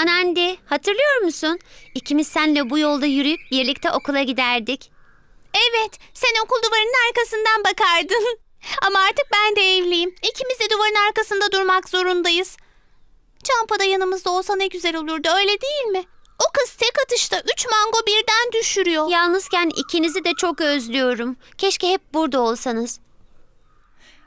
Anandi, hatırlıyor musun? İkimiz seninle bu yolda yürüyüp birlikte okula giderdik. Evet, sen okul duvarının arkasından bakardın. Ama artık ben de evliyim. İkimiz de duvarın arkasında durmak zorundayız. Çampa da yanımızda olsa ne güzel olurdu, öyle değil mi? O kız tek atışta üç mango birden düşürüyor. Yalnızken ikinizi de çok özlüyorum. Keşke hep burada olsanız.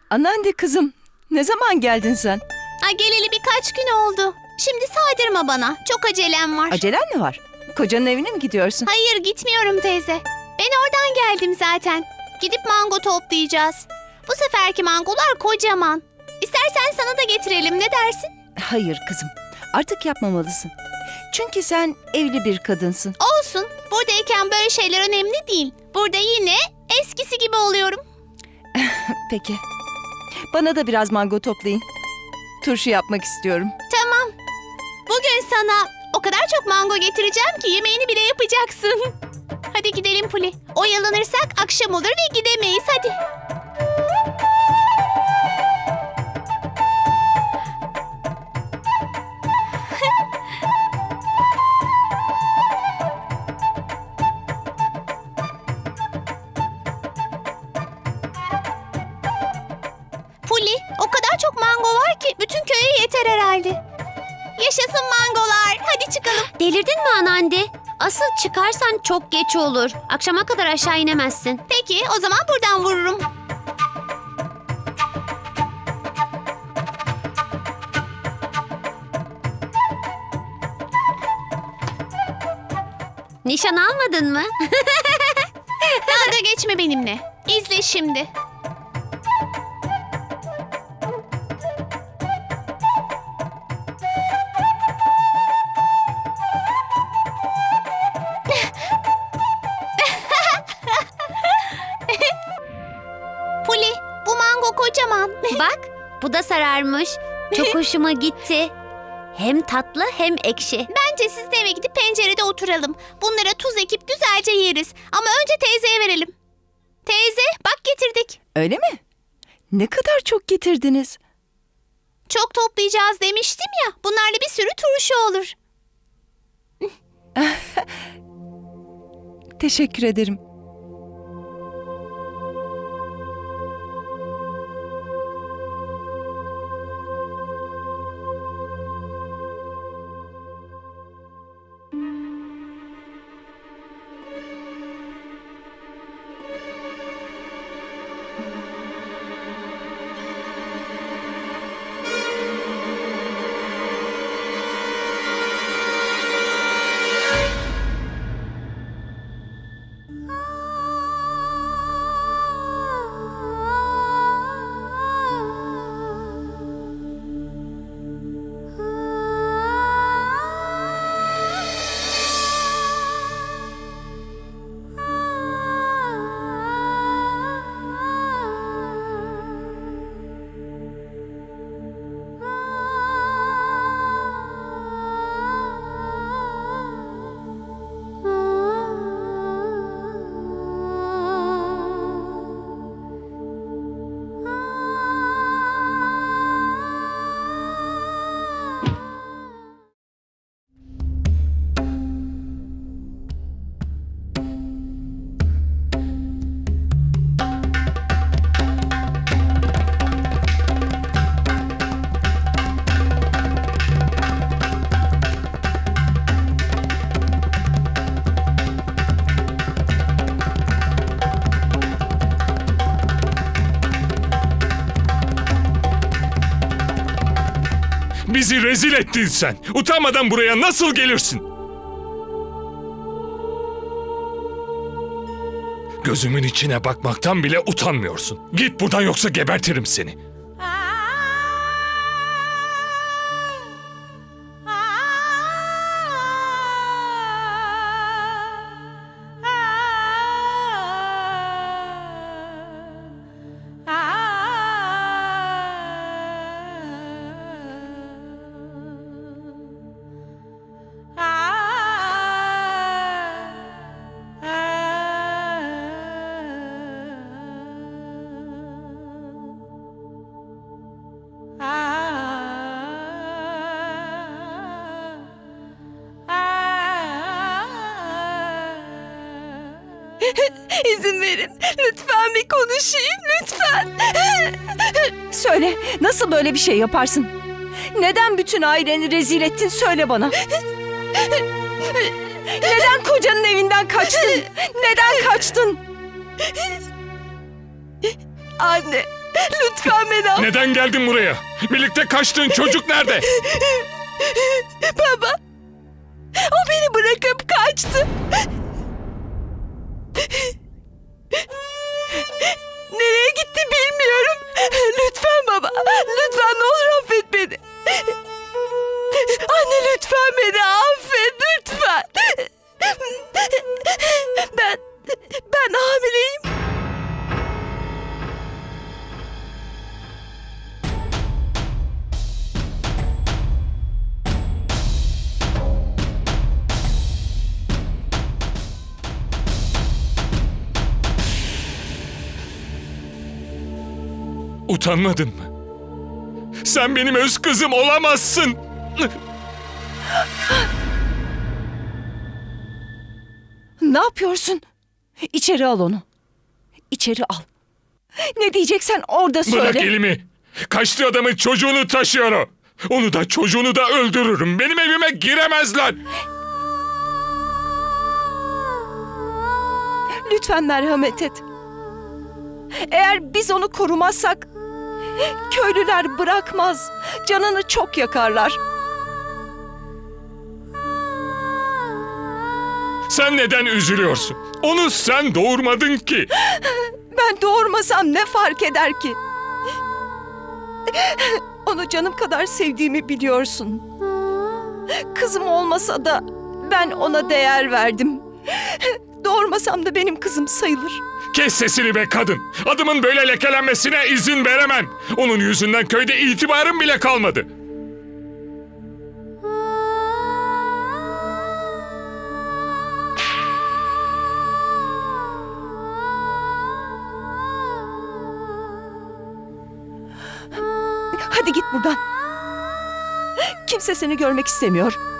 Anneanne kızım, ne zaman geldin sen? Ay geleli birkaç gün oldu. Şimdi saydırma bana. Çok acelem var. Acelen mi var? Kocanın evine mi gidiyorsun? Hayır gitmiyorum teyze. Ben oradan geldim zaten. Gidip mango toplayacağız. Bu seferki mangolar kocaman. İstersen sana da getirelim ne dersin? Hayır kızım, artık yapmamalısın. Çünkü sen evli bir kadınsın. Olsun. Buradayken böyle şeyler önemli değil. Burada yine eskisi gibi oluyorum. Peki. Bana da biraz mango toplayın. Turşu yapmak istiyorum. Tamam. Sana o kadar çok mango getireceğim ki yemeğini bile yapacaksın. Hadi gidelim Puli. Oyalanırsak akşam olur ve gidemeyiz hadi. Puli, o kadar çok mango var ki bütün köye yeter herhalde. Yaşasın mangolar. Hadi çıkalım. Delirdin mi Anandi? Asıl çıkarsan çok geç olur. Akşama kadar aşağı inemezsin. Peki, o zaman buradan vururum. Nişan almadın mı? Dalga geçme benimle. İzle şimdi. Bu da sararmış. Çok hoşuma gitti. Hem tatlı hem ekşi. Bence siz de eve gidip pencerede oturalım. Bunlara tuz ekip güzelce yeriz. Ama önce teyzeye verelim. Teyze, bak getirdik. Öyle mi? Ne kadar çok getirdiniz. Çok toplayacağız demiştim ya. Bunlarla bir sürü turşu olur. Teşekkür ederim. Bizi rezil ettin sen. Utanmadan buraya nasıl gelirsin? Gözümün içine bakmaktan bile utanmıyorsun. Git buradan yoksa gebertirim seni. İzin verin. Lütfen bir konuşayım lütfen. Söyle nasıl böyle bir şey yaparsın? Neden bütün aileni rezil ettin söyle bana. Neden kocanın evinden kaçtın? Neden kaçtın? Anne lütfen beni al. Neden geldin buraya? Birlikte kaçtığın çocuk nerede? Baba. O beni bırakıp kaçtı. えっ? Utanmadın mı? Sen benim öz kızım olamazsın. Ne yapıyorsun? İçeri al onu. İçeri al. Ne diyeceksen orada söyle. Bırak elimi. Kaçtı adamın çocuğunu taşıyor o. Onu da çocuğunu da öldürürüm. Benim evime giremezler. Lütfen merhamet et. Eğer biz onu korumazsak köylüler bırakmaz. Canını çok yakarlar. Sen neden üzülüyorsun? Onu sen doğurmadın ki. Ben doğurmasam ne fark eder ki? Onu canım kadar sevdiğimi biliyorsun. Kızım olmasa da ben ona değer verdim. Doğurmasam da benim kızım sayılır. Kes sesini be kadın. Adımın böyle lekelenmesine izin veremem. Onun yüzünden köyde itibarım bile kalmadı. Hadi git buradan. Kimse seni görmek istemiyor.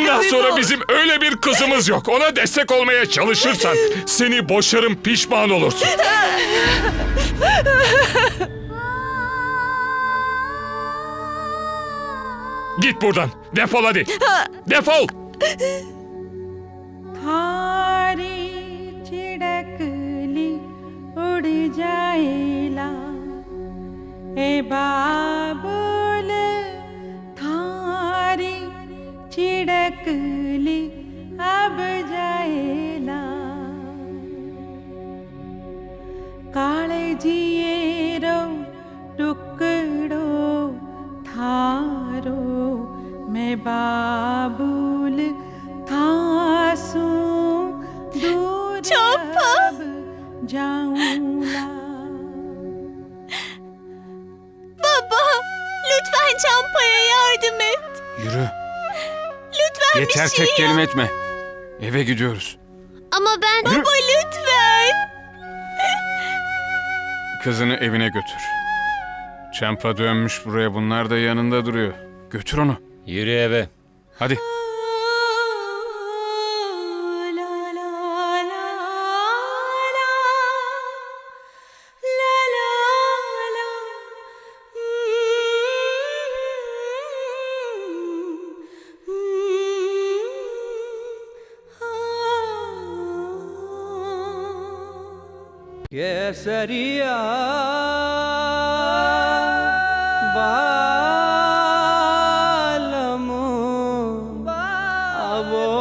Bundan sonra bizim öyle bir kızımız yok. Ona destek olmaya çalışırsan seni boşarım pişman olursun. Git buradan. Defol hadi. Defol. थारी કાળજીએ રો ટુકડો થારો મેં બાબુલ થાસું દૂર ચૂપ જાઉંલા Baba lütfen çampaya yardım et. Yürü. Lütfen Yeter bir şey tek yap. kelime etme. Eve gidiyoruz. Ama ben... Baba lütfen. Kızını evine götür. Çampa dönmüş buraya bunlar da yanında duruyor. Götür onu. Yürü eve. Hadi. ¿Qué sería? Bye.